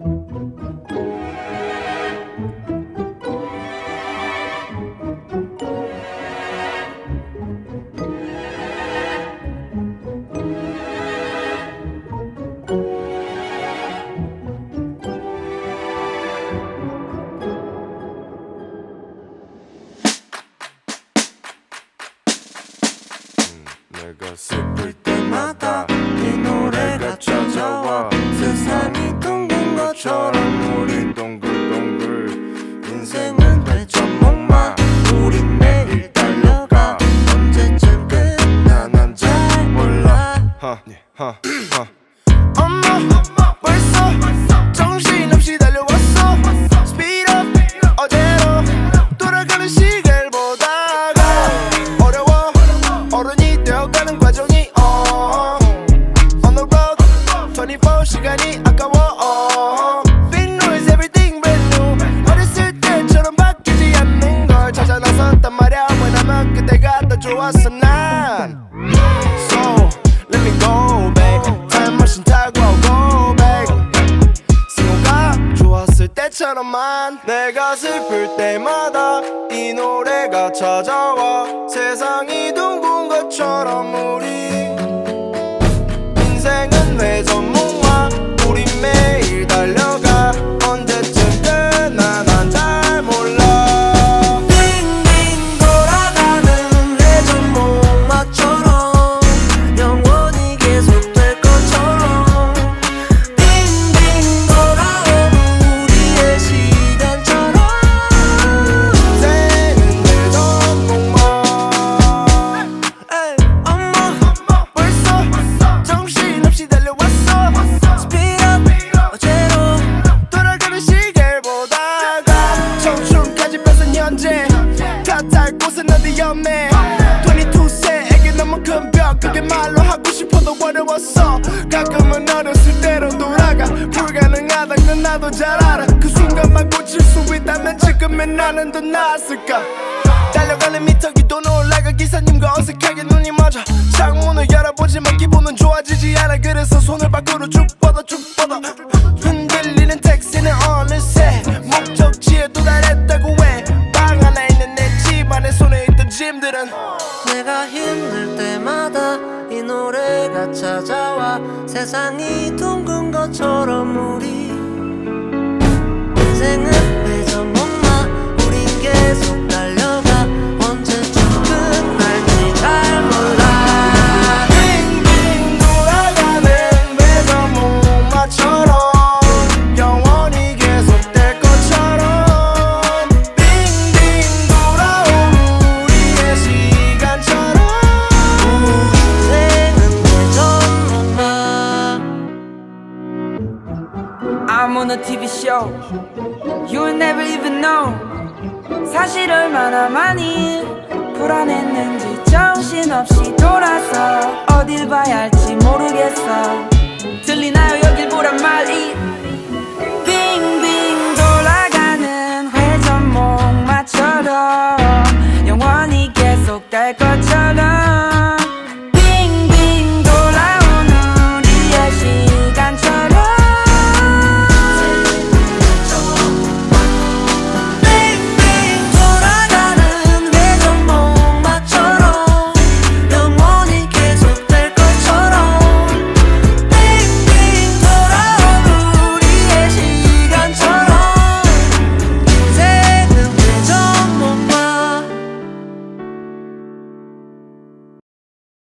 내가 슬플 때마다 이 것처럼 우린 동글동글 인생은 회전목마. 우린 매일 달려가. 언제쯤 끝나 난 잘 몰라. 하, 하, 때처럼만 내가 슬플 때마다 이 노래가 찾아와 세상이 둥근 것처럼 우리 탓할 곳은 어디였네. 22세 에게 너무 큰 벽. 그게 말로 하고 싶어도 어려웠어. 가끔은 어렸을 때로 돌아가. 불가능하단 건 나도 잘 알아. 그 순간만 고칠 수 있다면 지금의 나는 더 나았을까. 달려가는 미터기도 올라가 기사님과 어색하게 눈이 맞아 창문을 열어보지만 기분은 좋아지지 않아. 그래서 손을 밖으로 쭉 뻗어 쭉 짐들은 내가 힘들 때마다 이 노래가 찾아와 세상이 둥근 것처럼 on a TV show You will never even know. 사실 얼마나 많이 불안했는지 정신없이 돌아서 어딜 봐야 할지 모르겠어. 들리나요? 여길 보란 말이